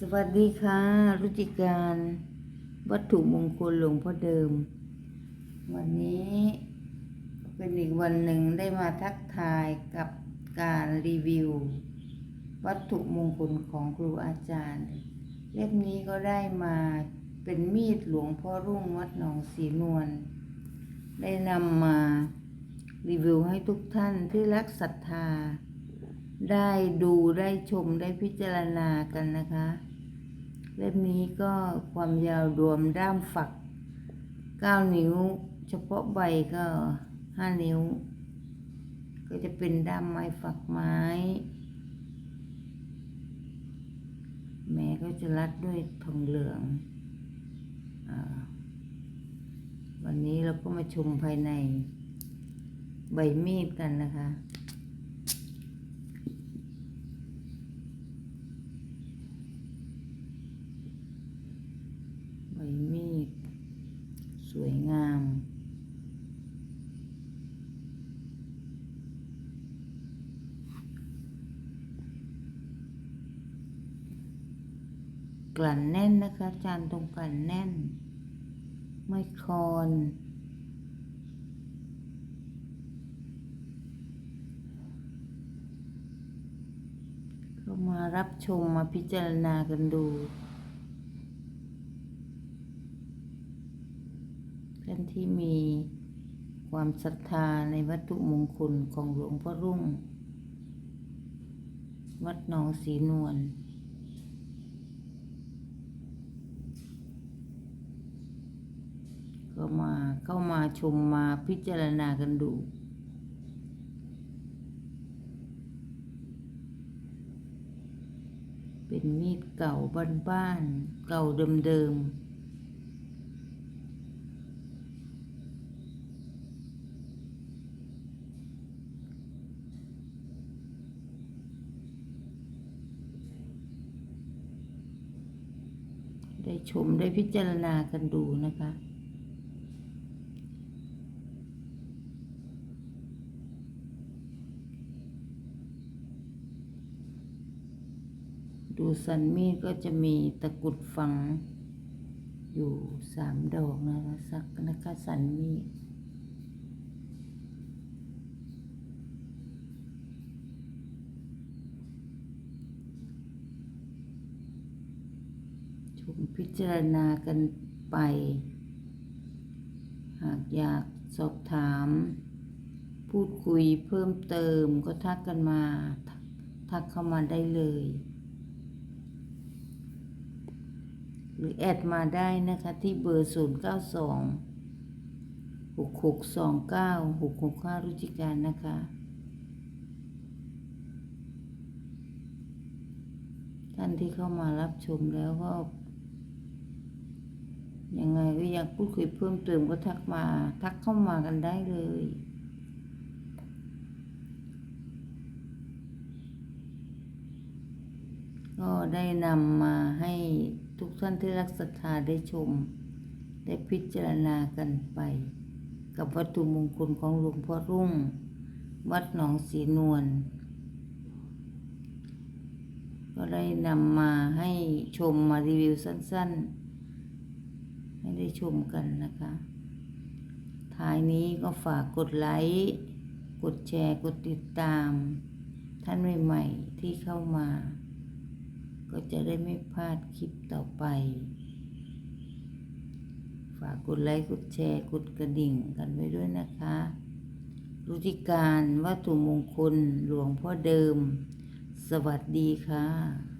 สวัสดีค่ะ รุจิการ วัตถุมงคลหลวงพ่อเดิม วันนี้เป็นอีกวันหนึ่งได้มาทักทายกับการรีวิว วัตถุมงคลของครูอาจารย์ เล่มนี้ก็ได้มาเป็นมีดหลวงพ่อรุ่งวัดหนองสีนวลได้นำมารีวิวให้ทุกท่านที่รักศรัทธา ได้ดูได้ชมได้พิจารณากันนะคะ เล่มนี้ก็ความยาวรวมด้ามฝัก 9 นิ้ว เฉพาะใบก็ 5 นิ้ว ก็จะเป็นด้ามไม้ฝักไม้ แม้ก็จะรัดด้วยทองเหลืองอวันนี้เราก็มาชมภายในใบมีดกันนะคะ ใบมีด สวยงาม กลั่นแน่นนะคะจานตรงกลั่นแน่น ไม่คอนเข้ามารับชมมาพิจารณากันดูท่านที่มีความศรัทธาในวัตถุมงคลของหลวงพ่อรุ่ง วัดหนองสีนวล ก็มาเข้ามาชมมาพิจารณากันดู เป็นมีดเก่าบ้านๆเก่าเดิมๆได้ชมได้พิจารณากันดูนะคะ ดูสันมีดก็จะมีตะกุดฝัง อยู่สามดอกนะคะสักนะคะสันมีดชมพิจารณากันไป หากอยากสอบถาม พูดคุยเพิ่มเติมก็ทักกันมา ทักเข้ามาได้เลย หรือแอดมาได้นะคะที่เบอร์ 0 9 2 6 6 2 9 6 6 5รุจิการนะคะ ท่านที่เข้ามารับชมแล้วก็ยังไงก็อยากพูดคุยเพิ่มเติมก็ทักมาทักเข้ามากันได้เลยก็ได้นำมาให้ ทุกท่านที่รักศรัทธาได้ชม ได้พิจารณากันไป กับวัตถุมงคลของหลวงพ่อรุ่ง วัดหนองสีนวลก็ได้นำมาให้ชมมารีวิวสั้นๆ ให้ได้ชมกันนะคะ ท้ายนี้ก็ฝากกดไลค์ กดแชร์ กดติดตาม ท่านใหม่ ๆ ที่เข้ามา ก็จะได้ไม่พลาดคลิปต่อไป ฝากกดไลค์กดแชร์กดกระดิ่งกันไว้ด้วยนะคะรุติการวัตถุมงคลหลวงพ่อเดิม สวัสดีค่ะ